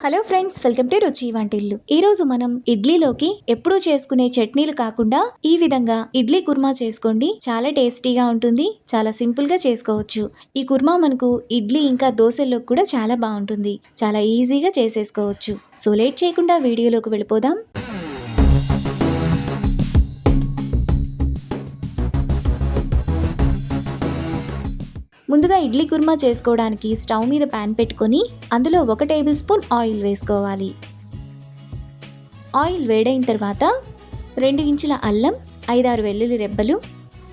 Hello friends welcome to రుచి వంటిల్లు. ఈ రోజు మనం ఇడ్లీలోకి ఎప్పుడూ చేసుకునే చట్నీలు కాకుండా ఈ విధంగా ఇడ్లీ కుర్మా చేసుకోండి. చాలా టేస్టీగా ఉంటుంది చాలా సింపుల్గా చేసుకోవచ్చు. ఈ కుర్మా మనకు ఇడ్లీ ఇంకా దోశల్లోకి కూడా చాలా బాగుంటుంది. చాలా ఈజీగా చేసేసుకోవచ్చు. సో లేట్ చేయకుండా వీడియోలోకి వెళ్ళిపోదాం. ముందుగా ఇడ్లీ కుర్మా చేసుకోవడానికి స్టవ్ మీద ప్యాన్ పెట్టుకొని అందులో ఒక టేబుల్ స్పూన్ ఆయిల్ వేసుకోవాలి. ఆయిల్ వేడైన తర్వాత రెండు ఇంచుల అల్లం ఐదారు వెల్లుల్లి రెబ్బలు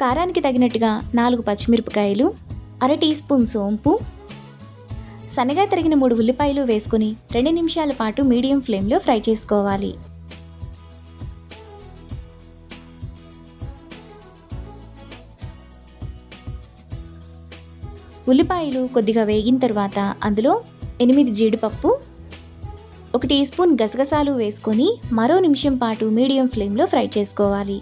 కారానికి తగినట్టుగా నాలుగు పచ్చిమిరపకాయలు అర టీ స్పూన్ సోంపు సన్నగా తరిగిన మూడు ఉల్లిపాయలు వేసుకుని రెండు నిమిషాల పాటు మీడియం ఫ్లేమ్లో ఫ్రై చేసుకోవాలి. ఉల్లిపాయలు కొద్దిగా వేగిన తర్వాత అందులో ఎనిమిది జీడిపప్పు ఒక టీ స్పూన్ గసగసాలు వేసుకొని మరో నిమిషం పాటు మీడియం ఫ్లేమ్లో ఫ్రై చేసుకోవాలి.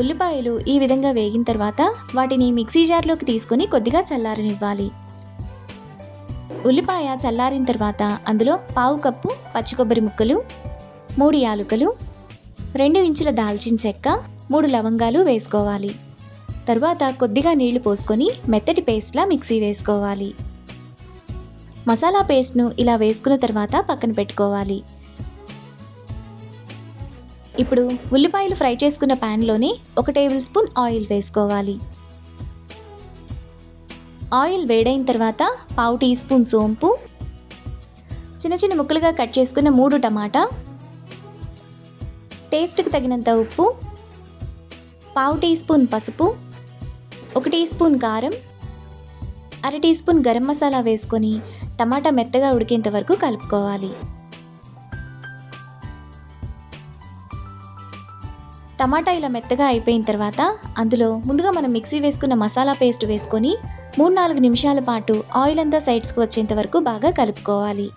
ఉల్లిపాయలు ఈ విధంగా వేగిన తర్వాత వాటిని మిక్సీ జార్లోకి తీసుకొని కొద్దిగా చల్లారనివ్వాలి. ఉల్లిపాయ చల్లారిన తర్వాత అందులో పావు కప్పు పచ్చి కొబ్బరి ముక్కలు మూడు యాలుకలు రెండు ఇంచుల దాల్చిన చెక్క మూడు లవంగాలు వేసుకోవాలి. తరువాత కొద్దిగా నీళ్ళు పోసుకొని మెత్తటి పేస్ట్లా మిక్సీ వేసుకోవాలి. మసాలా పేస్ట్ను ఇలా వేసుకున్న తర్వాత పక్కన పెట్టుకోవాలి. ఇప్పుడు ఉల్లిపాయలు ఫ్రై చేసుకున్న ప్యాన్లోనే ఒక టేబుల్ స్పూన్ ఆయిల్ వేసుకోవాలి. ఆయిల్ వేడైన తర్వాత పావు టీ స్పూన్ సోంపు చిన్న చిన్న ముక్కలుగా కట్ చేసుకున్న మూడు టమాటా టేస్ట్కి తగినంత ఉప్పు పావు టీ స్పూన్ పసుపు ఒక టీ స్పూన్ కారం అర టీ స్పూన్ గరం మసాలా వేసుకొని టమాటా మెత్తగా ఉడికేంత వరకు కలుపుకోవాలి. టమాటా ఇలా మెత్తగా అయిపోయిన తర్వాత అందులో ముందుగా మనం మిక్సీ వేసుకున్న మసాలా పేస్ట్ వేసుకొని మూడు నాలుగు నిమిషాల పాటు ఆయిల్ అంతా సైడ్స్కి వచ్చేంత వరకు బాగా కలుపుకోవాలి.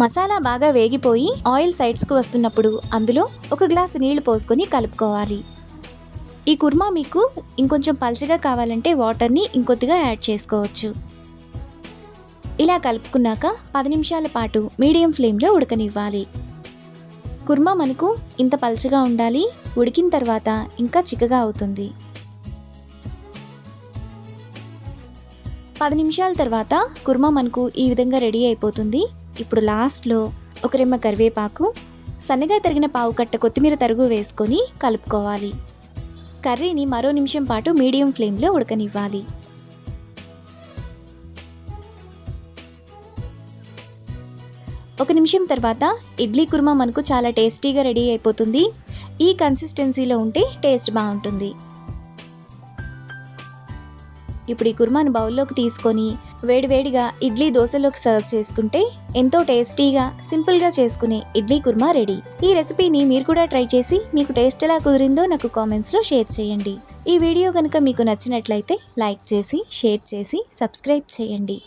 మసాలా బాగా వేగిపోయి ఆయిల్ సైడ్స్కు వస్తున్నప్పుడు అందులో ఒక గ్లాసు నీళ్ళు పోసుకొని కలుపుకోవాలి. ఈ కుర్మా మీకు ఇంకొంచెం పల్చగా కావాలంటే వాటర్ని ఇంకొద్దిగా యాడ్ చేసుకోవచ్చు. ఇలా కలుపుకున్నాక పది నిమిషాల పాటు మీడియం ఫ్లేమ్లో ఉడకనివ్వాలి. కుర్మా మనకు ఇంత పల్చగా ఉండాలి ఉడికిన తర్వాత ఇంకా చిక్కగా అవుతుంది. పది నిమిషాల తర్వాత కుర్మా మనకు ఈ విధంగా రెడీ అయిపోతుంది. ఇప్పుడు లాస్ట్లో ఒక రెమ్మ కరివేపాకు సన్నగా తరిగిన పావు కట్ట కొత్తిమీర తరుగు వేసుకొని కలుపుకోవాలి. కర్రీని మరో నిమిషం పాటు మీడియం ఫ్లేమ్లో ఉడకనివ్వాలి. ఒక నిమిషం తర్వాత ఇడ్లీ కుర్మా మనకు చాలా టేస్టీగా రెడీ అయిపోతుంది. ఈ కన్సిస్టెన్సీలో ఉంటే టేస్ట్ బాగుంటుంది. ఇప్పుడు ఈ కుర్మాను బౌల్లోకి తీసుకొని వేడివేడిగా ఇడ్లీ దోశలోకి సర్వ్ చేసుకుంటే ఎంతో టేస్టీగా సింపుల్గా చేసుకునే ఇడ్లీ కుర్మా రెడీ. ఈ రెసిపీని మీరు కూడా ట్రై చేసి మీకు టేస్ట్ ఎలా కుదిరిందో నాకు కామెంట్స్లో షేర్ చేయండి. ఈ వీడియో కనుక మీకు నచ్చినట్లయితే లైక్ చేసి షేర్ చేసి సబ్స్క్రైబ్ చేయండి.